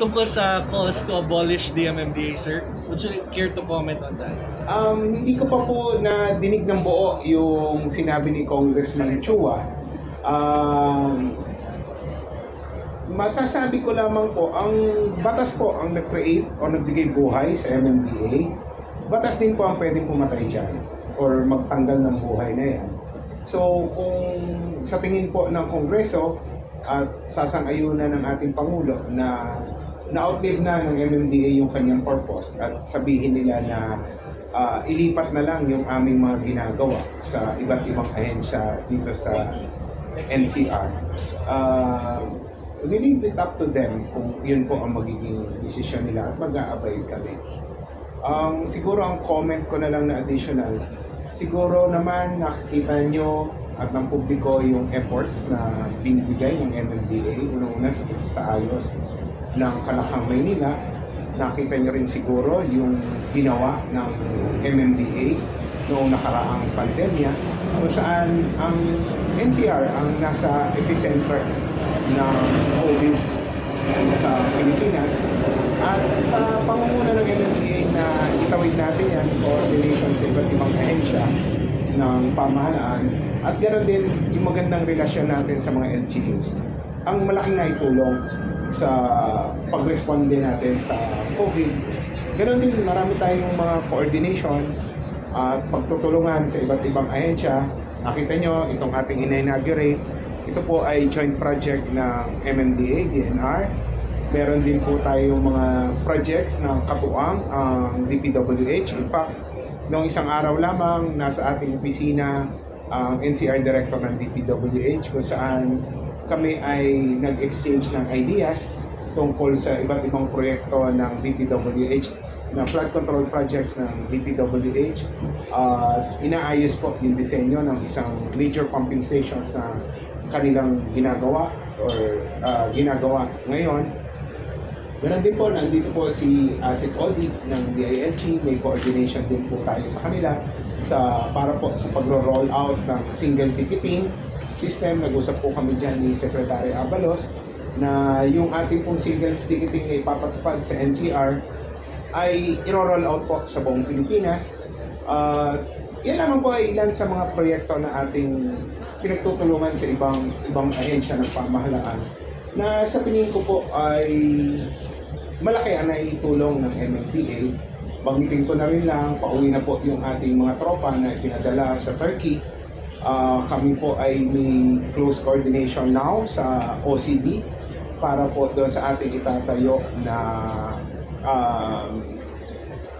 tungkol sa calls to abolish the MMDA, sir. Would you care to comment on that? Um, hindi ko pa po na dinig ng buo yung sinabi ni Congressman Chua. Um, masasabi ko lamang po, ang batas po ang nag-create o nagbigay buhay sa MMDA. Batas din po ang pwedeng pumatay dyan or magtanggal ng buhay na yan. So kung sa tingin po ng Kongreso at sasang-ayunan ng ating Pangulo na na-outlive na ng MMDA yung kanyang purpose at sabihin nila na ah, ilipat na lang yung aming mga ginagawa sa iba't ibang ahensya dito sa NCR. Uh, we leave it up to them kung yun po ang magiging desisyon nila at mag-a-abide kami. Ang siguro ang comment ko na lang na additional, siguro naman nakikita nyo at ng publiko yung efforts na binibigay ng MMDA, unang-una sa pagsasaayos ng Kalakang Maynila. Nakita nyo rin siguro yung ginawa ng MMDA noong nakaraang pandemya kung saan ang NCR ang nasa epicenter ng COVID sa Pilipinas at sa pangunguna ng MMDA na itawid natin yan coordination sa iba't ibang ahensya ng pamahalaan at ganoon din yung magandang relasyon natin sa mga LGUs ang malaking naitulong sa pag-responde natin sa COVID. Ganon din, marami tayong mga coordinations at pagtutulungan sa iba't ibang ahensya. Nakita nyo, itong ating ina-inaugurate, ito po ay joint project ng MMDA, DNR. Meron din po tayong mga projects ng katuang ang DPWH. In fact, noong isang araw lamang, nasa ating opisina ang NCR Director ng DPWH kung saan kami ay nag-exchange ng ideas tungkol sa iba't ibang proyekto ng DPWH na flood control projects ng DPWH at inaayos po yung disenyo ng isang major pumping stations na kanilang ginagawa or ah, ginagawa ngayon Ganon din po, nandito po si Asset Audit ng DILG, may coordination din po tayo sa kanila sa para po sa pagro-roll out ng single ticketing system. Nag-usap po kami dyan ni Secretary Abalos na yung ating pong single ticketing na ipapatupad sa NCR ay iro-roll out po sa buong Pilipinas. Uh, yan lamang po ay ilan sa mga proyekto na ating pinagtutulungan sa ibang ibang ahensya ng pamahalaan na sa tingin ko po ay malaki ang naitulong ng MMDA. Banggitin ko na rin lang, pauwi na po yung ating mga tropa na pinadala sa Turkey. Ah, kami po ay may close coordination now sa OCD para po doon sa ating itatayo na um,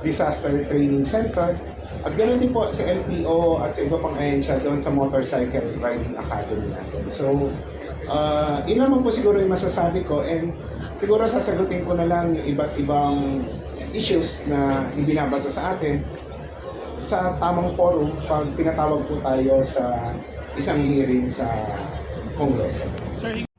disaster training center. At ganoon din po sa LTO at sa iba pang ahensya doon sa Motorcycle Riding Academy natin. So, uh, yun naman po siguro yung masasabi ko and siguro sasagutin ko na lang yung iba't ibang issues na ibinabato sa atin sa tamang forum pag pinatawag po tayo sa isang hearing sa Kongreso. Sir,